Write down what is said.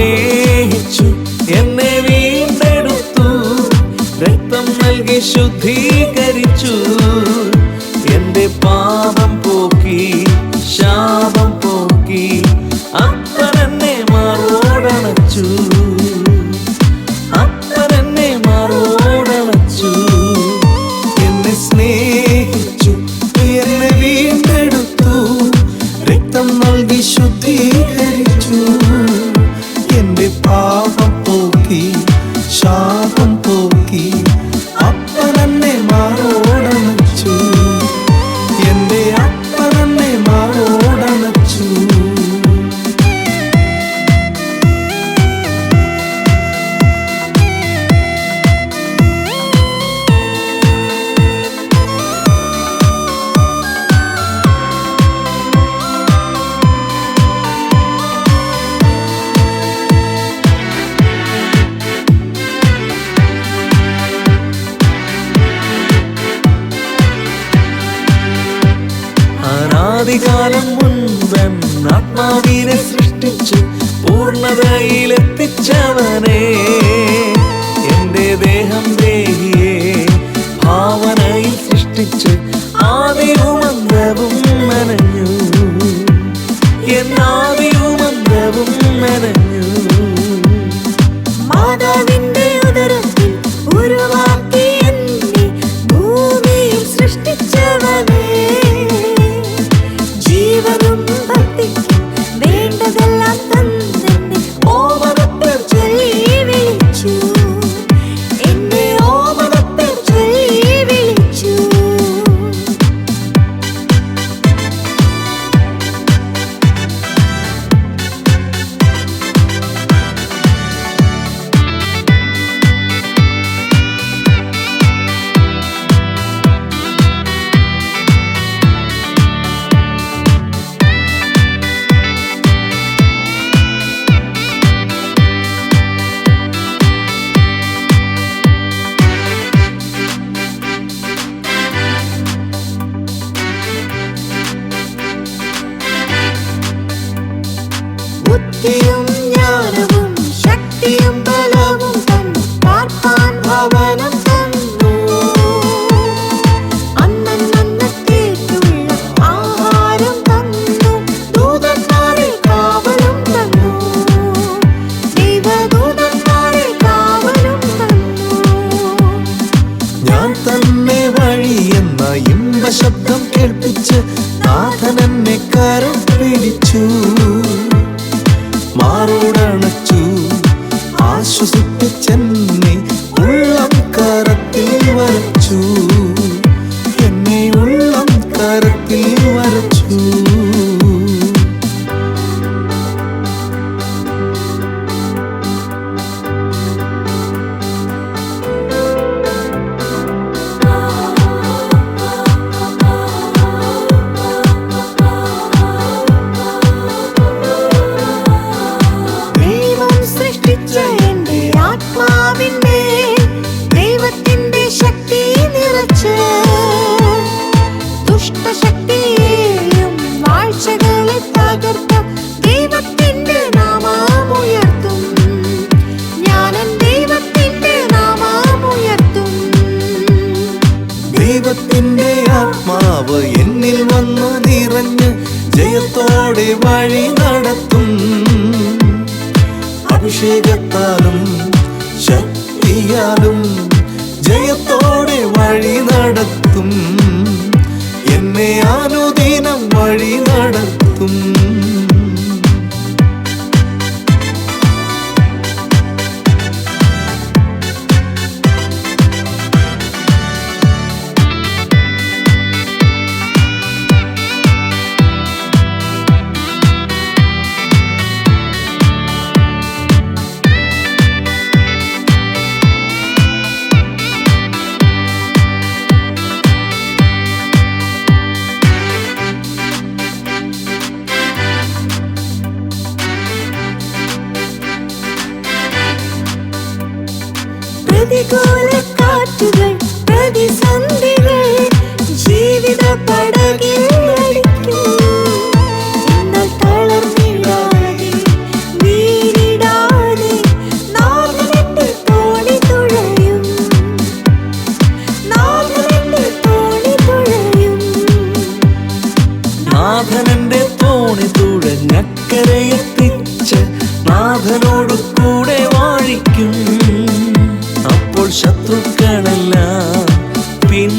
സ്നേഹിച്ചു എന്നെ വീണ്ടെടുത്തു. രക്തം നൽകി ശുദ്ധീകരിച്ചു. എന്റെ പാപം show അനാദികാലം മുൻപൻ ആത്മാവിനെ സൃഷ്ടിച്ചു പൂർണതയിലെത്തിച്ചവനെ എന്റെ ദേഹം ദേഹിയെ ഭാവനയിൽ സൃഷ്ടിച്ച് ശബ്ദം കേൾപ്പിച്ച് നാഥൻ എന്നെ കരം പിടിച്ചു ആശ്വസിപ്പിച്ചെന്നെ ഉള്ളം കരത്തിൽ വരച്ചു. തകർത്ത ദൈവത്തിന്റെ ദൈവത്തിന്റെ ദൈവത്തിന്റെ ആത്മാവ് എന്നിൽ വന്നു നിറഞ്ഞ് ജയത്തോടെ വഴി നടത്തും. അഭിഷേകത്താലും ശക്തിയാലും ജയത്തോടെ വഴി നടത്തും. എന്നെ അനുദിനം വഴി നടത്തും. പ്രതികൂല കാറ്റുകൾ പ്രതിസന്ധികൾ ശത്രുക്കളെല്ലാം പിൻ